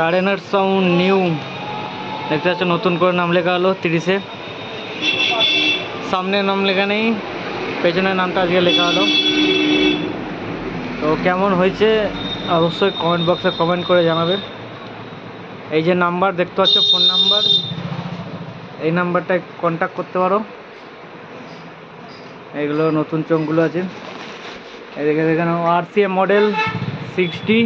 আরেনার sound new দেখতে পাচ্ছ, নতুন করে নাম লেখা হলো তিরিশে। সামনে নাম লেখা নেই পেছনের নামটা আজকে লেখা হলো। তো কেমন হয়েছে, অবশ্যই কমেন্ট বক্সে কমেন্ট করে জানাবে। এই যে নাম্বার দেখতে পাচ্ছ ফোন নাম্বার এই নাম্বারটায় কন্ট্যাক্ট করতে পারো। এগুলো নতুন চোঙগুলো আছে। এদিকে দেখে নাও আর সি এম মডেল সিক্সটি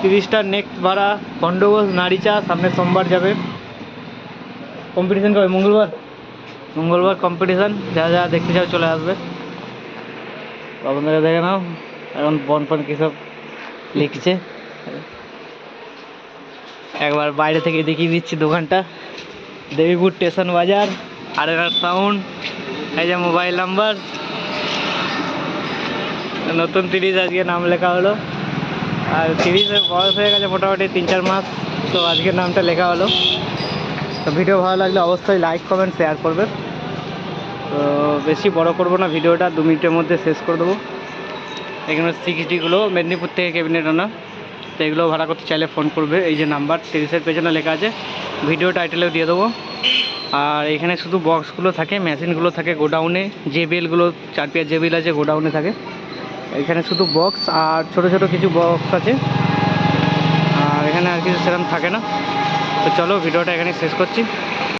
তিরিশটা নেক্সট ভাড়া খণ্ডঘোষ নারীচা সামনে সোমবার যাবে। কম্পিটিশন কবে? মঙ্গলবার? মঙ্গলবার কম্পিটিশান যা যা দেখতে চাও চলে আসবে। আপনাদের দেখে নাও এখন বন ফন কী সব লিখছে। একবার বাইরে থেকে দেখিয়ে দিচ্ছি দোকানটা। দেবীপুর স্টেশন বাজার আর সাউন্ড এই যে মোবাইল নাম্বার নতুন তিরিশ আজকে নাম লেখা হলো। আর তিরিশের বয়স হয়ে গেছে মোটামুটি তিন চার মাস, তো আজকে নামটা লেখা হলো। তো ভিডিও ভালো লাগলে অবশ্যই লাইক, কমেন্ট, শেয়ার করবে তো বেশি বড় করব না, ভিডিওটা দু মিনিটের মধ্যে শেষ করে দেবো। এখানে সিক্সটিগুলো মেদিনীপুর থেকে ক্যাবিনেট আনা। তো এগুলো ভাড়া করতে চাইলে ফোন করবে, এই যে নাম্বার, তিরিশের পেছনে লেখা আছে। ভিডিও টাইটেলেও দিয়ে দেবো। আর এখানে শুধু বক্সগুলো থাকে মেশিনগুলো থাকে গোডাউনে যে বেলগুলো চার পেয়ার যে বেল আছে গোডাউনে থাকে। এখানে শুধু বক্স আর ছোট ছোট কিছু বক্স আছে। আর এখানে আর কিছু সেরকম থাকে না। তো চলো, ভিডিওটা এখানে শেষ করছি।